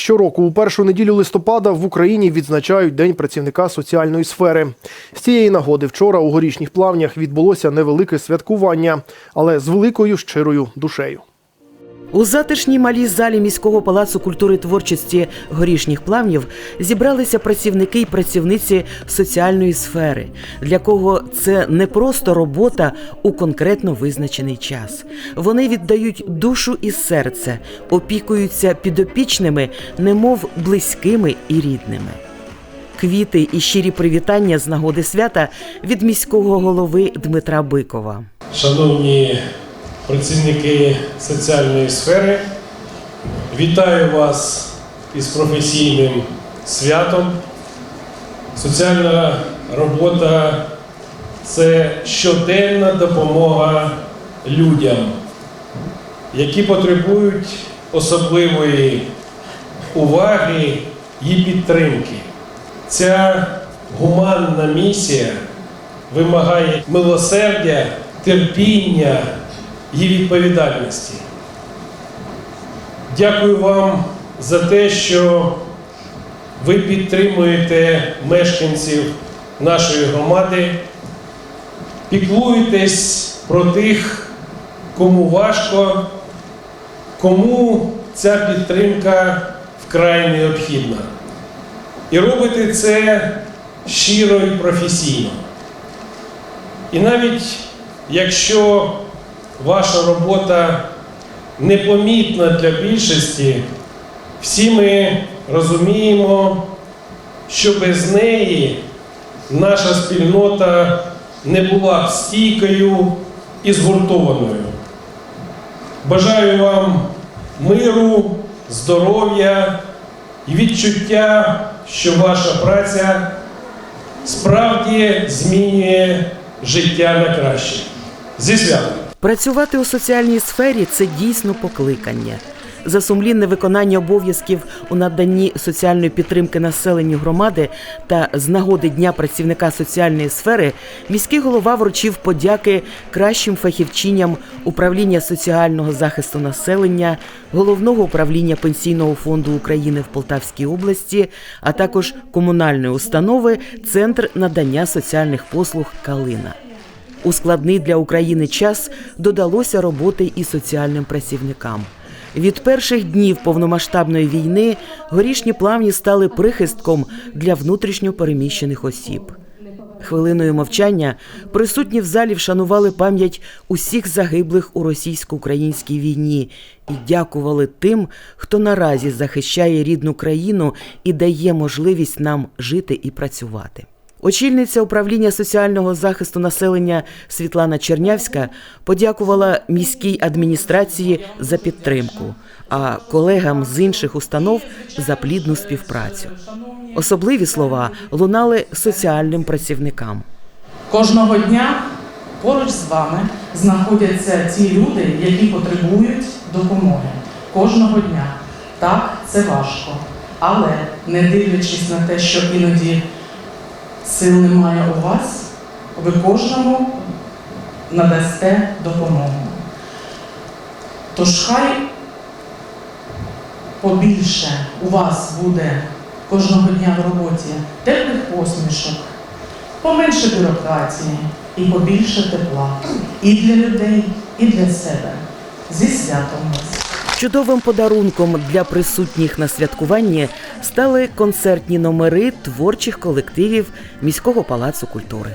Щороку у першу неділю листопада в Україні відзначають День працівника соціальної сфери. З цієї нагоди вчора у горішніх плавнях відбулося невелике святкування, але з великою щирою душею. У затишній малій залі міського палацу культури творчості горішніх плавнів зібралися працівники і працівниці соціальної сфери, для кого це не просто робота у конкретно визначений час. Вони віддають душу і серце, опікуються підопічними, немов близькими і рідними. Квіти і щирі привітання з нагоди свята від міського голови Дмитра Бикова. Шановні працівники соціальної сфери, вітаю вас із професійним святом. Соціальна робота це щоденна допомога людям, які потребують особливої уваги і підтримки. Ця гуманна місія вимагає милосердя, терпіння і відповідальності. Дякую вам за те, що ви підтримуєте мешканців нашої громади, піклуєтесь про тих, кому важко, кому ця підтримка вкрай необхідна. І робите це щиро і професійно. І навіть якщо ваша робота непомітна для більшості, всі ми розуміємо, що без неї наша спільнота не була б стійкою і згуртованою. Бажаю вам миру, здоров'я і відчуття, що ваша праця справді змінює життя на краще. Зі святом! Працювати у соціальній сфері це дійсно покликання. За сумлінне виконання обов'язків у наданні соціальної підтримки населенню громади та з нагоди Дня працівника соціальної сфери міський голова вручив подяки кращим фахівчиням управління соціального захисту населення, головного управління пенсійного фонду України в Полтавській області, а також комунальної установи Центр надання соціальних послуг Калина. У складний для України час додалося роботи і соціальним працівникам. Від перших днів повномасштабної війни горішні плавні стали прихистком для внутрішньо переміщених осіб. Хвилиною мовчання присутні в залі вшанували пам'ять усіх загиблих у російсько-українській війні і дякували тим, хто наразі захищає рідну країну і дає можливість нам жити і працювати. Очільниця управління соціального захисту населення Світлана Чернявська подякувала міській адміністрації за підтримку, а колегам з інших установ за плідну співпрацю. Особливі слова лунали соціальним працівникам. Кожного дня поруч з вами знаходяться ті люди, які потребують допомоги. Кожного дня. Так, це важко. Але не дивлячись на те, що іноді сил немає у вас, ви кожному надасте допомогу. Тож хай побільше у вас буде кожного дня в роботі теплих посмішок, поменше бюрократії і побільше тепла і для людей, і для себе. Зі святом вас! Чудовим подарунком для присутніх на святкуванні стали концертні номери творчих колективів міського палацу культури.